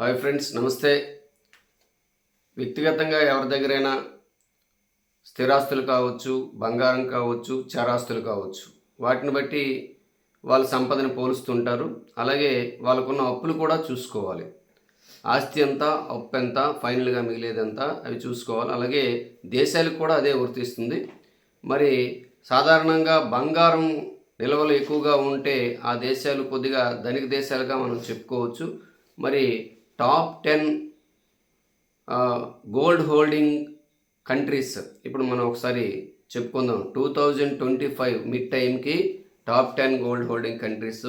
Hi friends నమస్తే. వ్యక్తిగతంగా ఎవరి దగ్గరైనా స్థిరాస్తులు కావచ్చు బంగారం కావచ్చు చరాస్తులు కావచ్చు వాటిని బట్టి వాళ్ళ సంపదని పోలుస్తుంటారు. అలాగే వాళ్ళకున్న అప్పులు కూడా చూసుకోవాలి. ఆస్తి ఎంత అప్పు ఎంత ఫైనల్గా మిగిలేది ఎంత అవి చూసుకోవాలి. అలాగే దేశాలకు కూడా అదే వర్తిస్తుంది మరి సాధారణంగా బంగారం నిల్వలు ఎక్కువగా ఉంటే ఆ దేశాలు కొద్దిగా ధనిక దేశాలుగా మనం చెప్పుకోవచ్చు. మరి top ten gold holding countries. ఇప్పుడు మనం ఒకసారి చెప్పుకుందాం. Two thousand twenty five mid టైంకి top ten gold holding countries.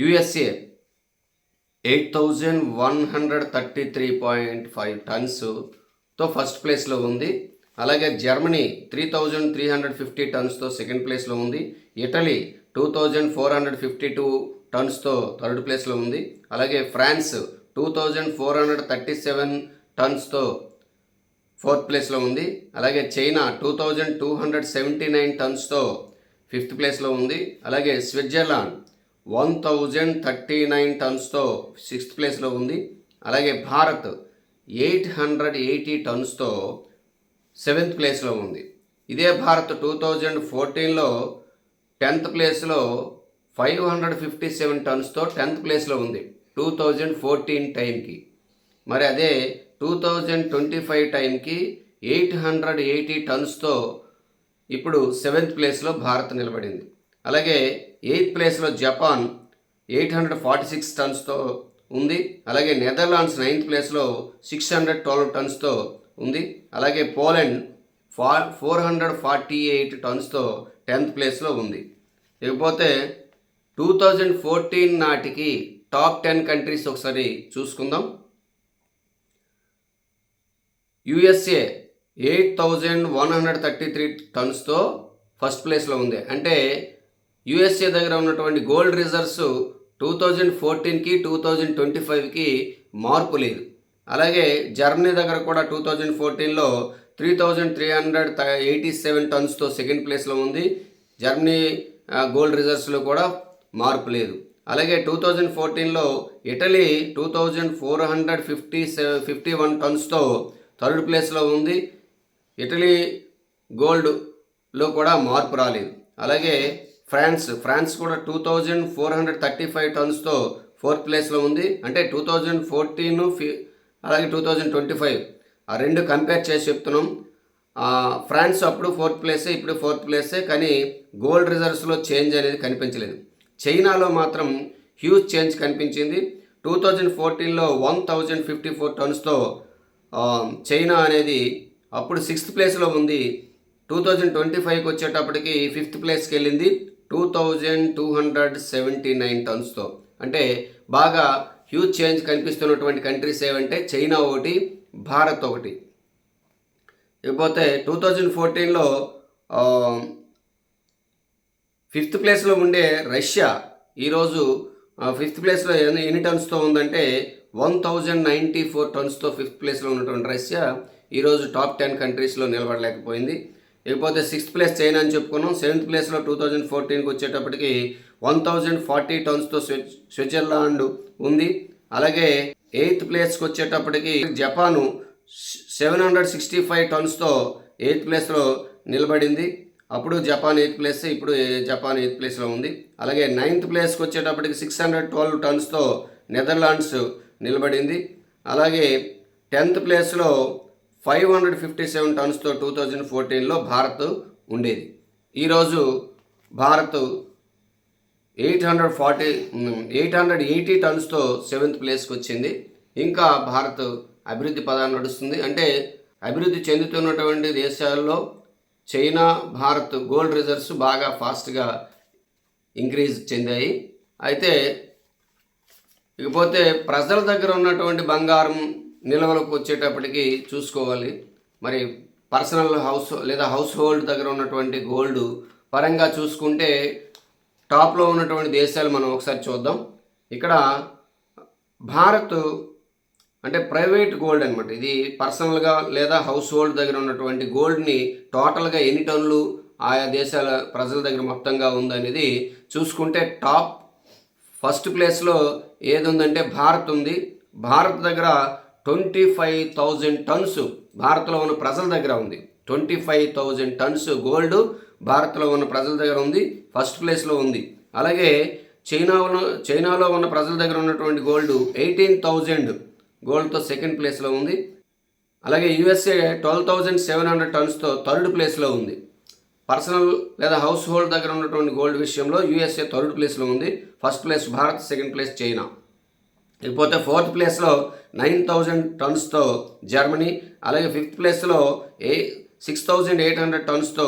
USA eight thousand one hundred thirty three point five టన్స్తో first ప్లేస్లో ఉంది. అలాగే Germany three thousand three hundred fifty టన్స్తో second ప్లేస్లో ఉంది. Italy two thousand four hundred fifty two టన్స్తో third ప్లేస్లో ఉంది. అలాగే France two thousand four hundred thirty seven టన్స్తో fourth ప్లేస్లో ఉంది. అలాగే China two thousand two hundred seventy nine టన్స్తో fifth ప్లేస్లో ఉంది. అలాగే Switzerland one thousand thirty nine టన్స్తో sixth ప్లేస్లో ఉంది. అలాగే భారత్ ఎయిట్ హండ్రెడ్ ఎయిటీ టన్స్తో సెవెంత్ ప్లేస్లో ఉంది. ఇదే భారత్ టూ థౌజండ్ ఫోర్టీన్లో టెన్త్ ప్లేస్లో ఫైవ్ హండ్రెడ్ ఫిఫ్టీ సెవెన్ టన్స్తో టెన్త్ ప్లేస్లో ఉంది. టూ థౌజండ్ ఫోర్టీన్ టైంకి మరి అదే టూ థౌజండ్ ట్వంటీ ఫైవ్ టైంకి ఎయిట్ హండ్రెడ్ ఎయిటీ టన్స్తో ఇప్పుడు సెవెంత్ ప్లేస్లో భారత్ నిలబడింది. అలాగే ఎయిత్ ప్లేస్లో Japan eight hundred forty six టన్స్తో ఉంది. అలాగే నెదర్లాండ్స్ నైన్త్ ప్లేస్లో సిక్స్ హండ్రెడ్ ట్వెల్వ్ టన్స్తో ఉంది. అలాగే Poland four four hundred forty eight టన్స్తో tenth ప్లేస్లో ఉంది. ఇకపోతే టూ థౌజండ్ ఫోర్టీన్ నాటికి టాప్ టెన్ కంట్రీస్ ఒకసారి చూసుకుందాం. USA eight thousand one hundred thirty three టన్స్తో first ప్లేస్లో ఉంది. అంటే యుఎస్ఏ దగ్గర ఉన్నటువంటి గోల్డ్ రిజర్వ్స్ టూ థౌజండ్ ఫోర్టీన్కి టూ థౌజండ్ ట్వంటీ ఫైవ్కి మార్పు లేదు. అలాగే జర్మనీ దగ్గర కూడా టూ థౌజండ్ ఫోర్టీన్లో three thousand three hundred eighty seven టన్స్తో second ప్లేస్లో ఉంది. జర్మనీ గోల్డ్ రిజర్వ్స్లో కూడా మార్పు లేదు. అలాగే టూ థౌజండ్ ఫోర్టీన్లో Italy two thousand four hundred fifty fifty one టన్స్తో third ప్లేస్లో ఉంది. ఇటలీ గోల్డ్లో కూడా మార్పు రాలేదు. అలాగే ఫ్రాన్స్ ఫ్రాన్స్ కూడా two thousand four hundred thirty five టన్స్తో fourth ప్లేస్లో ఉంది. అంటే టూ థౌజండ్ ఫోర్టీన్ ఫి అలాగే టూ థౌజండ్ ట్వంటీ ఫైవ్ ఆ రెండు కంపేర్ చేసి చెప్తున్నాం. ఫ్రాన్స్ అప్పుడు ఫోర్త్ ప్లేసే ఇప్పుడు ఫోర్త్ ప్లేసే కానీ గోల్డ్ రిజర్వ్స్లో చేంజ్ అనేది కనిపించలేదు. చైనాలో మాత్రం హ్యూజ్ చేంజ్ కనిపించింది. టూ థౌజండ్ ఫోర్టీన్లో వన్ థౌజండ్ ఫిఫ్టీ ఫోర్ టన్స్తో చైనా అనేది అప్పుడు సిక్స్త్ ప్లేస్లో ఉంది. టూ థౌజండ్ ట్వంటీ ఫైవ్కి వచ్చేటప్పటికి ఫిఫ్త్ ప్లేస్కి వెళ్ళింది. Two thousand two hundred seventy nine టన్స్తో అంటే బాగా హ్యూజ్ చేంజ్ కనిపిస్తున్నటువంటి కంట్రీస్ ఏవంటే చైనా ఒకటి భారత్ ఒకటి. ఇకపోతే టూ థౌజండ్ ఫోర్టీన్లో ఫిఫ్త్ ప్లేస్లో ఉండే రష్యా ఈరోజు ఫిఫ్త్ ప్లేస్లో ఎన్ని ఎన్ని టన్స్తో ఉందంటే వన్ థౌజండ్ నైంటీ ఫోర్ టన్స్తో ఫిఫ్త్ ప్లేస్లో ఉన్నటువంటి రష్యా ఈరోజు టాప్ టెన్ కంట్రీస్లో నిలబడలేకపోయింది. ఇకపోతే సిక్స్త్ ప్లేస్ చైనా అని చెప్పుకున్నాం. సెవెంత్ ప్లేస్లో టూ థౌజండ్ ఫోర్టీన్కి వచ్చేటప్పటికి వన్ థౌజండ్ ఫార్టీ టన్స్తో స్విచ్ స్విట్జర్లాండ్ ఉంది. అలాగే ఎయిత్ ప్లేస్కి వచ్చేటప్పటికి Japan seven hundred sixty five టన్స్తో eighth ప్లేస్లో నిలబడింది. అప్పుడు జపాన్ ఎయిత్ ప్లేస్ ఇప్పుడు జపాన్ ఎయిత్ ప్లేస్లో ఉంది. అలాగే నైన్త్ ప్లేస్కి వచ్చేటప్పటికి సిక్స్ హండ్రెడ్ ట్వెల్వ్ టన్స్తో నెదర్లాండ్స్ నిలబడింది. అలాగే టెన్త్ ప్లేస్లో ఫైవ్ హండ్రెడ్ ఫిఫ్టీ సెవెన్ టన్స్తో టూ థౌజండ్ ఫోర్టీన్లో భారత్ ఉండేది. ఈరోజు Bharat eight hundred forty eight hundred eighty టన్స్తో seventh ప్లేస్కి వచ్చింది ఇంకా భారత్ అభివృద్ధి పదాన్ని నడుస్తుంది. అంటే అభివృద్ధి చెందుతున్నటువంటి దేశాల్లో చైనా భారత్ గోల్డ్ రిజర్వ్స్ బాగా ఫాస్ట్గా ఇంక్రీజ్ చెందాయి. అయితే ఇకపోతే ప్రజల దగ్గర ఉన్నటువంటి బంగారం నిల్వలకు వచ్చేటప్పటికి చూసుకోవాలి. మరి పర్సనల్ హౌస్ లేదా హౌస్ హోల్డ్ దగ్గర ఉన్నటువంటి గోల్డ్ పరంగా చూసుకుంటే టాప్లో ఉన్నటువంటి దేశాలు మనం ఒకసారి చూద్దాం. ఇక్కడ భారత్ అంటే ప్రైవేట్ గోల్డ్ అనమాట ఇది పర్సనల్గా లేదా హౌస్ హోల్డ్ దగ్గర ఉన్నటువంటి గోల్డ్ని టోటల్గా ఎన్ని టన్నులు ఆయా దేశాల ప్రజల దగ్గర మొత్తంగా ఉందనేది చూసుకుంటే టాప్ ఫస్ట్ ప్లేస్లో ఏది ఉందంటే భారత్ ఉంది. భారత్ దగ్గర ట్వంటీ ఫైవ్ థౌజండ్ టన్స్ భారత్లో ఉన్న ప్రజల దగ్గర ఉంది. Twenty five thousand tons gold భారత్లో ఉన్న ప్రజల దగ్గర ఉంది ఫస్ట్ ప్లేస్లో ఉంది. అలాగే చైనాలో చైనాలో ఉన్న ప్రజల దగ్గర ఉన్నటువంటి గోల్డ్ ఎయిటీన్ థౌజండ్ గోల్డ్తో సెకండ్ ప్లేస్లో ఉంది. అలాగే USA twelve thousand seven hundred టన్స్తో third ప్లేస్లో ఉంది. పర్సనల్ లేదా హౌస్ హోల్డ్ దగ్గర ఉన్నటువంటి గోల్డ్ విషయంలో యూఎస్ఏ థర్డ్ ప్లేస్లో ఉంది. First place Bharat second place China. ఇకపోతే ఫోర్త్ ప్లేస్లో నైన్ థౌజండ్ టన్స్తో జర్మనీ అలాగే ఫిఫ్త్ ప్లేస్లో ఏ సిక్స్ థౌజండ్ ఎయిట్ హండ్రెడ్ టన్స్తో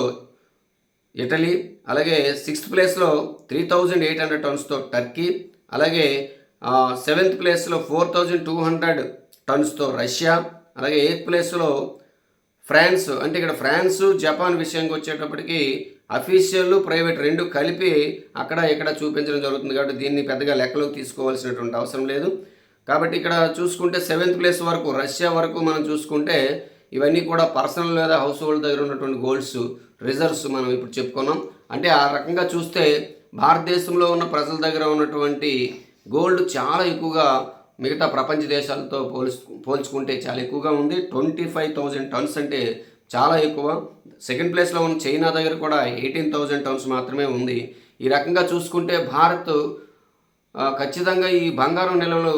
ఇటలీ అలాగే సిక్స్త్ ప్లేస్లో త్రీ థౌజండ్ ఎయిట్ హండ్రెడ్ టన్స్తో టర్కీ అలాగే సెవెంత్ ప్లేస్లో ఫోర్ థౌజండ్ టూ హండ్రెడ్ టన్స్తో రష్యా అలాగే ఎయిత్ ప్లేస్లో ఫ్రాన్స్ అంటే ఇక్కడ ఫ్రాన్స్ జపాన్ విషయంకి వచ్చేటప్పటికి అఫీషియల్ ప్రైవేట్ రెండు కలిపి అక్కడ ఇక్కడ చూపించడం జరుగుతుంది కాబట్టి దీన్ని పెద్దగా లెక్కలోకి తీసుకోవాల్సినటువంటి అవసరం లేదు. కాబట్టి ఇక్కడ చూసుకుంటే సెవెంత్ ప్లేస్ వరకు రష్యా వరకు మనం చూసుకుంటే ఇవన్నీ కూడా పర్సనల్ లేదా హౌస్ హోల్డ్ దగ్గర ఉన్నటువంటి గోల్డ్స్ రిజర్వ్స్ మనం ఇప్పుడు చెప్పుకున్నాం. అంటే ఆ రకంగా చూస్తే భారతదేశంలో ఉన్న ప్రజల దగ్గర ఉన్నటువంటి గోల్డ్ చాలా ఎక్కువగా మిగతా ప్రపంచ దేశాలతో పోల్చు పోల్చుకుంటే చాలా ఎక్కువగా ఉంది. ట్వంటీ ఫైవ్ థౌజండ్ టన్స్ అంటే చాలా ఎక్కువ. సెకండ్ ప్లేస్లో ఉన్న చైనా దగ్గర కూడా ఎయిటీన్ థౌజండ్ టన్స్ మాత్రమే ఉంది. ఈ రకంగా చూసుకుంటే భారత్ ఖచ్చితంగా ఈ బంగారం నిల్వలు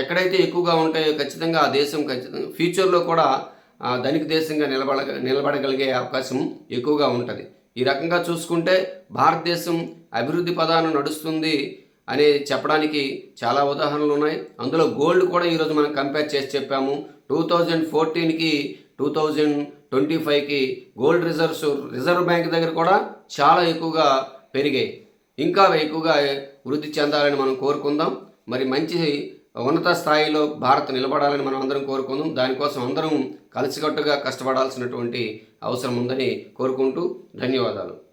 ఎక్కడైతే ఎక్కువగా ఉంటాయో ఖచ్చితంగా ఆ దేశం ఖచ్చితంగా ఫ్యూచర్లో కూడా ధనిక దేశంగా నిలబడ నిలబడగలిగే అవకాశం ఎక్కువగా ఉంటుంది. ఈ రకంగా చూసుకుంటే భారతదేశం అభివృద్ధి పదాన్ని నడుస్తుంది అనే చెప్పడానికి చాలా ఉదాహరణలు ఉన్నాయి. అందులో గోల్డ్ కూడా ఈరోజు మనం కంపేర్ చేసి చెప్పాము. టూ థౌజండ్ ఫోర్టీన్కి టూ థౌజండ్ ట్వంటీ ఫైవ్కి గోల్డ్ రిజర్వ్స్ రిజర్వ్ బ్యాంక్ దగ్గర కూడా చాలా ఎక్కువగా పెరిగాయి. ఇంకా అవి ఎక్కువగా వృద్ధి చెందాలని మనం కోరుకుందాం. మరి మంచి ఉన్నత స్థాయిలో భారత్ నిలబడాలని మనం అందరం కోరుకుందాం. దానికోసం అందరం కలిసికట్టుగా కష్టపడాల్సినటువంటి అవసరం ఉందని కోరుకుంటూ ధన్యవాదాలు.